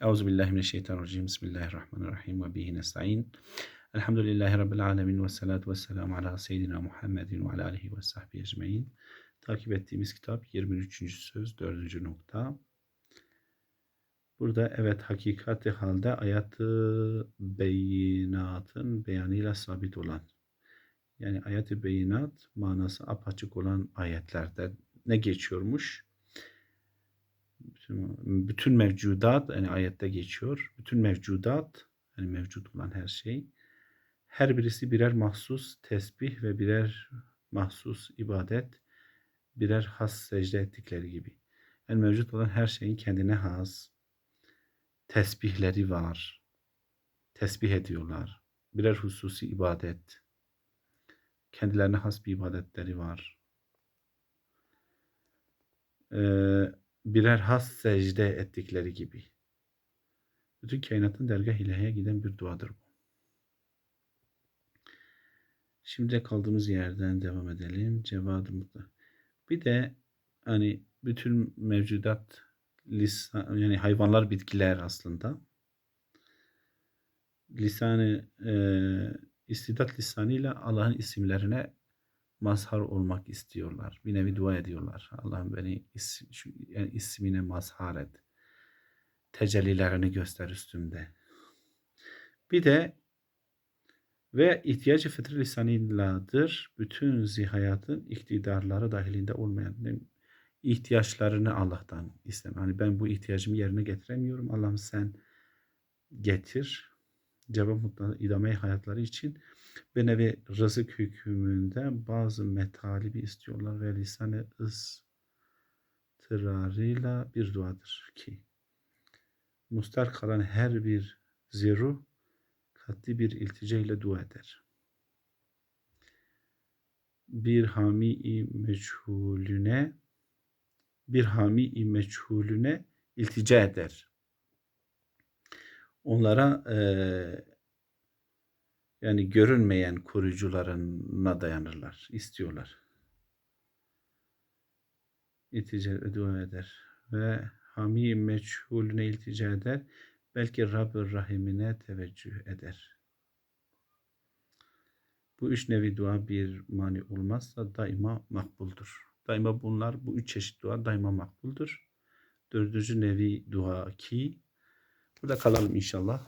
Euzubillahimineşşeytanirracim. Bismillahirrahmanirrahim. Ve bihi nesta'in. Elhamdülillahi Rabbil alemin ve salatu ve selamu ala seyyidina Muhammedin ve ala alihi ve sahbihi ecmain. Takip ettiğimiz kitap 23. söz 4. nokta. Burada evet hakikati halde ayatı beyinatın beyanıyla sabit olan yani ayet-i beyinat manası apaçık olan ayetlerde ne geçiyormuş? Bütün, mevcudat yani ayette geçiyor. Bütün mevcudat yani mevcut olan her şey her birisi birer mahsus tesbih ve birer mahsus ibadet birer has secde ettikleri gibi. Yani mevcut olan her şeyin kendine has tesbihleri var. Tesbih ediyorlar. Birer hususi ibadet. Kendilerine has bir ibadetleri var. Ee, birer has secde ettikleri gibi. Bütün kainatın dergah ilaheye giden bir duadır bu. Şimdi kaldığımız yerden devam edelim. Cevadı mutlu. Bir de hani bütün mevcudat lisan yani hayvanlar bitkiler aslında lisanı e, istidat lisanıyla Allah'ın isimlerine mazhar olmak istiyorlar. Bir nevi dua ediyorlar. Allah'ım beni is, yani ismine mazhar et. Tecellilerini göster üstümde. Bir de ve ihtiyacı fıtri lisanıyladır. Bütün zihayatın iktidarları dahilinde olmayan ihtiyaçlarını Allah'tan istem. Hani ben bu ihtiyacımı yerine getiremiyorum. Allah'ım sen getir. Cevap mutlu idame hayatları için bir nevi rızık hükmünde bazı metalibi istiyorlar ve lisan-ı ıstırarıyla bir duadır ki mustar kalan her bir ziru katli bir iltica dua eder. Bir hami-i meçhulüne bir hami-i meçhulüne iltica eder. Onlara e, yani görünmeyen koruyucularına dayanırlar, istiyorlar. İltica dua eder ve hami meçhulüne iltica eder. Belki Rabb-ı Rahim'ine teveccüh eder. Bu üç nevi dua bir mani olmazsa daima makbuldur. Daima bunlar, bu üç çeşit dua daima makbuldur. Dördüncü nevi dua ki. Burada kalalım inşallah.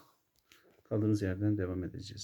Kaldığımız yerden devam edeceğiz.